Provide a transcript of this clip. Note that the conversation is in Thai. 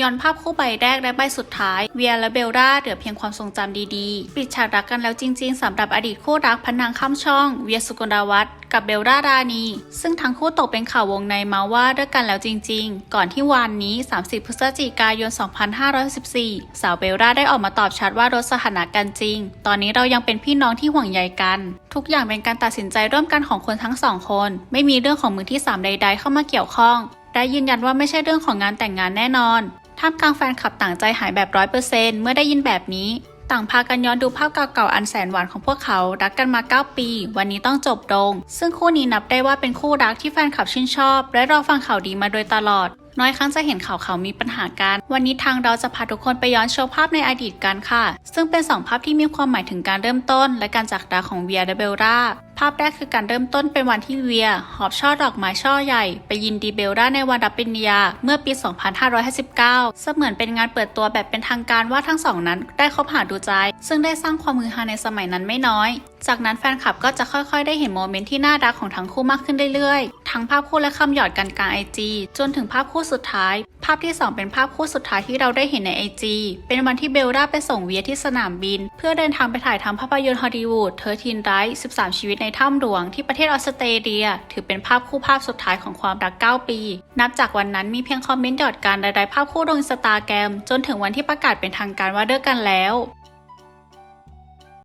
ย้อนภาพคู่ใบแรกและใบสุดท้าย เวียและเบลล่าเหลือเพียงความทรงจำดีๆ ปิดฉากรักกันแล้วจริงๆสำหรับอดีตคู่รักพันนางข้ามช่อง เวียสุกลวัฒน์กับเบลล่ารานี ซึ่งทั้งคู่ตกเป็นข่าววงในมาว่าเลิกกันแล้วจริงๆ ก่อนที่วันนี้ 30 พฤศจิกายน 2514 สาวเบลล่าได้ออกมาตอบชัดว่าลดสถานะกันจริง ตอนนี้เรายังเป็นพี่น้องที่ห่วงใยกัน ทุกอย่างเป็นการตัดสินใจร่วมกันของคนทั้งสองคน ไม่มีเรื่องของมือที่สามใด ๆ เข้ามาเกี่ยวข้องและยืนยันว่าไม่ใช่เรื่องของงานแต่งงานแน่นอน ท่ามกลางแฟนคลับต่างใจหายแบบร้อยเปอร์เซนต์เมื่อได้ยินแบบนี้ ต่างพากันย้อนดูภาพเก่าๆอันแสนหวานของพวกเขารักกันมา 9 ปี วันนี้ต้องจบลงซึ่งคู่นี้นับได้ว่าเป็นคู่รักที่แฟนคลับชื่นชอบ และรอฟังข่าวดีมาโดยตลอด น้อยครั้งจะเห็นข่าวเขามีปัญหากัน วันนี้ทางเราจะพาทุกคนไปย้อนชมภาพในอดีตกันค่ะ ซึ่งเป็นสองภาพที่มีความหมายถึงการเริ่มต้น และการจากลาของเวียและเบลล่าาพแรกคือการเริ่มต้นเป็นวันที่เวีย หอบช่อดอกไม้ช่อใหญ่ ไปยินดีเบลล่าในวันรับปริญญาเมื่อปี 2559 เสมือนเป็นงานเปิดตัวแบบเป็นทางการว่าทั้งสองนั้นได้คบหาดูใจ ซึ่งได้สร้างความมือฮาในสมัยนั้นไม่น้อย จากนั้นแฟนคลับก็จะค่อยๆ ได้เห็นโมเมนต์ที่น่ารักของทั้งคู่มากขึ้นเรื่อยๆ ทั้งภาพคู่และคำหยอดกันกลางไอจีจนถึงภาพคู่สุดท้าย ภาพที่ 2 เป็นภาพคู่สุดท้ายที่เราได้เห็นในไอจีเป็นวันที่เบลล่าไปส่งเวียที่สนามบิน เพื่อเดินทางไปถ่ายทำภาพยนตร์ฮอลลีวูดเธอทีนไรท์13 ชีวิตในถ้ำหลวงที่ประเทศออสเตรเลีย ถือเป็นภาพคู่ภาพสุดท้ายของความรัก 9 ปี นับจากวันนั้นมีเพียงคอมเมนต์หยอดกันใดๆภาพคู่ลงสตาแกรมจนถึงวันที่ประกาศเป็นทางการว่าเลิกกันแล้ว